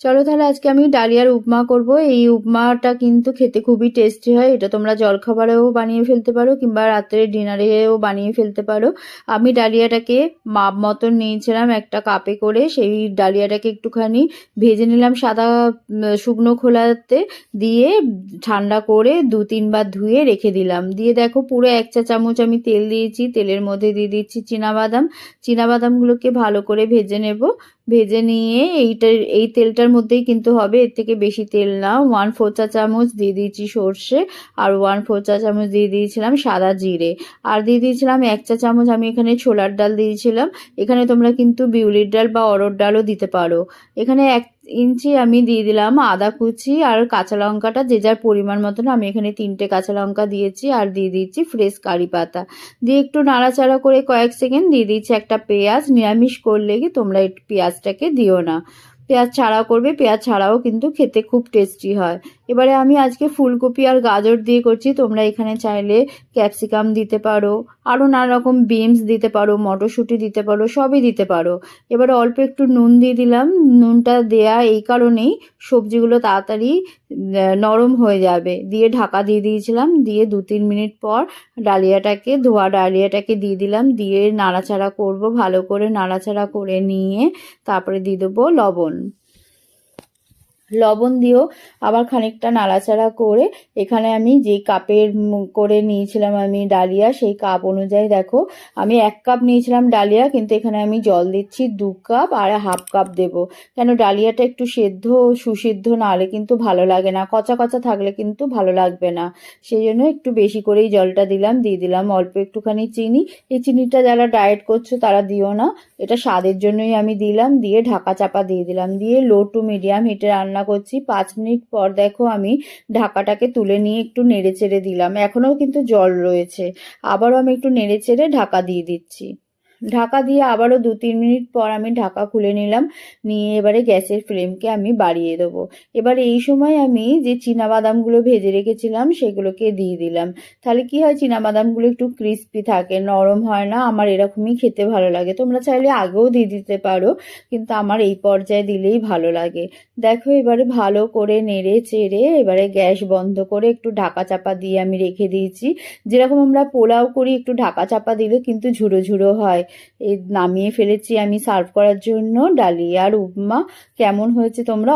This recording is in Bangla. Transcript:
চলো তাহলে আজকে আমি ডালিয়ার উপমা করব। এই উপমাটা কিন্তু খেতে খুবই টেস্টি হয়। এটা তোমরা জলখাবারেও বানিয়ে ফেলতে পারো কিংবা রাত্রে ডিনারেও বানিয়ে ফেলতে পারো। আমি ডালিয়াটাকে মাপ মতন নিয়েছিলাম একটা কাপে করে। সেই ডালিয়াটাকে একটুখানি ভেজে নিলাম সাদা শুকনো খোলাতে। দিয়ে ঠান্ডা করে দু তিনবার ধুয়ে রেখে দিলাম। দিয়ে দেখো পুরো এক চা চামচ আমি তেল দিয়েছি। তেলের মধ্যে দিয়ে দিচ্ছি চীনাবাদাম। চীনাবাদামগুলোকে ভালো করে ভেজে নেব। ভেজে নিয়ে এইটার এই তেলটার মধ্যেই কিন্তু হবে, এর থেকে বেশি তেল না। ওয়ান ফোর চা চামচ দিয়ে দিয়েছি সর্ষে, আর ওয়ান ফোর চা চামচ দিয়ে দিয়েছিলাম সাদা জিরে। আর দিয়ে দিয়েছিলাম এক চা চামচ আমি এখানে ছোলার ডাল দিয়েছিলাম। এখানে তোমরা কিন্তু বিউলির ডাল বা অরর ডালও দিতে পারো। এখানে এক ইঞ্চি আমি দিয়ে দিলাম আদা কুচি আর কাঁচা লঙ্কাটা যে যার পরিমাণ মতন আমি এখানে তিনটে কাঁচা লঙ্কা দিয়েছি আর দিয়ে দিচ্ছি ফ্রেশ কারি পাতা। দিয়ে একটু নাড়াচাড়া করে কয়েক সেকেন্ড দিয়ে দিচ্ছি একটা পেঁয়াজ। নিরামিষ করলে কি তোমরা পেঁয়াজটাকে দিও না। পেঁয়াজ ছাড়া করবে, পেঁয়াজ ছাড়াও কিন্তু খেতে খুব টেস্টি হয়। এবারে আমি আজকে ফুলকপি আর গাজর দিয়ে করছি। তোমরা এখানে চাইলে ক্যাপসিকাম দিতে পারো আরও নানা রকম বিনস দিতে পারো, মটরশুঁটি দিতে পারো, সবই দিতে পারো। এবারে অল্প একটু নুন দিয়ে দিলাম। নুনটা দেয়া এই কারণেই সবজিগুলো তাড়াতাড়ি নরম হয়ে যাবে। দিয়ে ঢাকা দিয়ে দিয়েছিলাম। দিয়ে দু তিন মিনিট পর ডালিয়াটাকে, ধোয়া ডালিয়াটাকে দিয়ে দিলাম। দিয়ে নাড়াচাড়া করব, ভালো করে নাড়াচাড়া করে নিয়ে তারপরে দিয়ে দেবো লবণ। লবণ দিয়েও আবার খানিকটা নাড়াচাড়া করে এখানে আমি যে কাপের করে নিয়েছিলাম আমি ডালিয়া, সেই কাপ অনুযায়ী দেখো, আমি এক কাপ নিয়েছিলাম ডালিয়া, কিন্তু এখানে আমি জল দিচ্ছি দু কাপ আর হাফ কাপ দেব। কেন ডালিয়াটা একটু সেদ্ধ সুসিদ্ধ না হলে কিন্তু ভালো লাগে না, কচা কচা থাকলে কিন্তু ভালো লাগবে না। সেই জন্য একটু বেশি করেই জলটা দিলাম, দিয়ে দিলাম অল্প একটুখানি চিনি। এই চিনিটা যারা ডায়েট করছ তারা দিও না, এটা স্বাদের জন্যই আমি দিলাম, দিয়ে ঢাকা চাপা দিয়ে দিলাম। দিয়ে লো টু মিডিয়াম হিটে রান্না করছি। পাঁচ মিনিট পর দেখো আমি ঢাকাটাকে তুলে নিয়ে একটু নেড়ে চেড়ে দিলাম। এখনও কিন্তু জল রয়েছে। আবারও আমি একটু নেড়ে চেড়ে ঢাকা দিয়ে দিচ্ছি। ঢাকা দিয়ে আবারও দু তিন মিনিট পর আমি ঢাকা খুলে নিলাম, নিয়ে এবারে গ্যাসের ফ্লেমকে আমি বাড়িয়ে দেবো। এবার এই সময় আমি যে বাদামগুলো ভেজে রেখেছিলাম সেগুলোকে দিয়ে দিলাম। তাহলে কি হয় বাদামগুলো একটু ক্রিস্পি থাকে, নরম হয় না, আমার এরকমই খেতে ভালো লাগে। তোমরা চাইলে আগেও দিয়ে দিতে পারো, কিন্তু আমার এই পর্যায়ে দিলেই ভালো লাগে। দেখো এবারে ভালো করে নেড়ে চেড়ে এবারে গ্যাস বন্ধ করে একটু ঢাকা চাপা দিয়ে আমি রেখে দিয়েছি। যেরকম আমরা পোলাও করি, একটু ঢাকা চাপা দিলে কিন্তু ঝুড়ো ঝুড়ো হয়। নামিয়ে ফেলেছি আমি সার্ভ করার জন্য। ডালিয়ার উপমা কেমন হয়েছে তোমরা